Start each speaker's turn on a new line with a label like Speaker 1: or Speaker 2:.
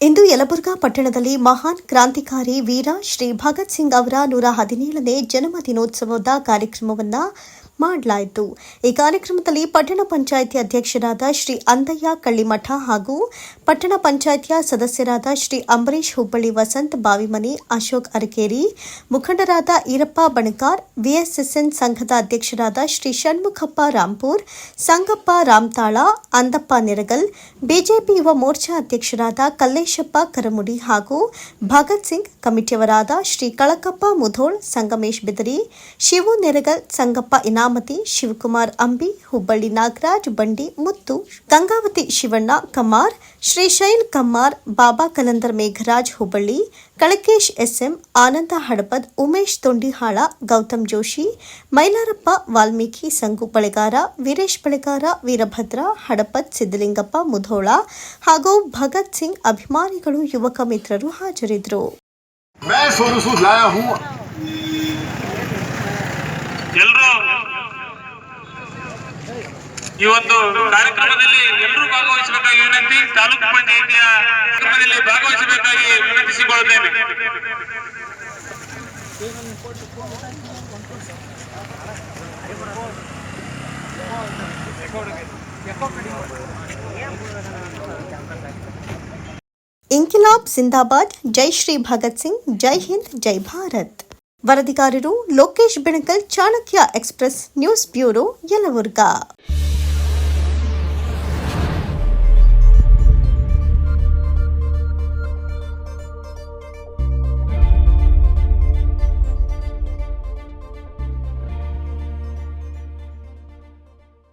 Speaker 1: ಇಂದು ಯಲಬುರ್ಗಾ ಪಟ್ಟಣದಲ್ಲಿ ಮಹಾನ್ ಕ್ರಾಂತಿಕಾರಿ ವೀರ ಶ್ರೀ ಭಗತ್ ಸಿಂಗ್ ಅವರ ನೂರ ಹದಿನೇಳನೇ ಜನ್ಮ ದಿನೋತ್ಸವದ ಕಾರ್ಯಕ್ರಮವನ್ನು ಮಾಡಲಾಯಿತು. ಈ ಕಾರ್ಯಕ್ರಮದಲ್ಲಿ ಪಟ್ಟಣ ಪಂಚಾಯಿತಿ ಅಧ್ಯಕ್ಷರಾದ ಶ್ರೀ ಅಂದಯ್ಯ ಕಳ್ಳಿಮಠ ಹಾಗೂ ಪಟ್ಟಣ ಪಂಚಾಯಿತಿಯ ಸದಸ್ಯರಾದ ಶ್ರೀ ಅಂಬರೀಶ್ ಹುಬ್ಬಳ್ಳಿ ವಸಂತ್ ಬಾವಿಮನಿ, ಅಶೋಕ್ ಅರಕೇರಿ, ಮುಖಂಡರಾದ ಈರಪ್ಪ ಬಣಕಾರ್, ವಿಎಸ್ಎಸ್ಎನ್ ಸಂಘದ ಅಧ್ಯಕ್ಷರಾದ ಶ್ರೀ ಷಣ್ಮುಖಪ್ಪ ರಾಂಪುರ್, ಸಂಗಪ್ಪ ರಾಮ್ತಾಳ, ಅಂದಪ್ಪ ನೆರಗಲ್, ಬಿಜೆಪಿ ಯುವ ಮೋರ್ಚಾ ಅಧ್ಯಕ್ಷರಾದ ಕಲ್ಲೇಶಪ್ಪ ಕರಮುಡಿ ಹಾಗೂ ಭಗತ್ ಸಿಂಗ್ ಕಮಿಟಿಯವರಾದ ಶ್ರೀ ಕಳಕಪ್ಪ ಮುಧೋಳ್, ಸಂಗಮೇಶ್ ಬಿದರಿ, ಶಿವು ನೆರಗಲ್, ಸಂಗಪ್ಪ ಇನಾಮತಿ ಶಿವಕುಮಾರ್ ಅಂಬಿ, ಹುಬ್ಬಳ್ಳಿ ನಾಗರಾಜ್, ಬಂಡಿ, ಮುತ್ತು, ಗಂಗಾವತಿ ಶಿವಣ್ಣ, ಕಮ್ಮಾರ್, ಶ್ರೀಶೈಲ್ ಕಮ್ಮಾರ್, ಬಾಬಾ ಕಲಂದರ್ ಮೇಘರಾಜ್, ಹುಬ್ಬಳ್ಳಿ, ಕಳಕೇಶ್ ಎಸ್ಎಂ, ಆನಂದ ಹಡಪದ್, ಉಮೇಶ್ ತೊಂಡಿಹಾಳ, ಗೌತಮ್ ಜೋಶಿ, ಮೈಲಾರಪ್ಪ, ವಾಲ್ಮೀಕಿ, ಸಂಗು ಬಳೆಗಾರ ವೀರೇಶ್ ಬಳೆಗಾರ ವೀರಭದ್ರ, ಹಡಪದ್ ಸಿದ್ದಲಿಂಗಪ್ಪ ಮುಧೋಳ ಹಾಗೂ ಭಗತ್ ಸಿಂಗ್ ಅಭಿಮಾನಿಗಳು, ಯುವಕ ಮಿತ್ರರು ಹಾಜರಿದ್ದರು.
Speaker 2: ಈ ಒಂದು ಕಾರ್ಯಕ್ರಮದಲ್ಲಿ ಎಲ್ಲರೂ ಭಾಗವಹಿಸಬೇಕಾಗಿ ವಿನಂತಿ, ತಾಲೂಕು ಪಂಚಾಯಿತಿಯ ಕಾರ್ಯಕ್ರಮದಲ್ಲಿ ಭಾಗವಹಿಸಬೇಕಾಗಿ ವಿನಂತಿಸಿಕೊಳ್ಳುತ್ತೇನೆ.
Speaker 1: ಇಂಕಿಲಾಬ್ ಸಿಂದಾಬಾದ್, ಜೈ ಶ್ರೀ ಭಗತ್ ಸಿಂಗ್, ಜೈ ಹಿಂದ್, ಜೈ Bharat. ವರದಿಗಾರರು Lokesh Benakal, Chanakya express, news bureau Yelburga.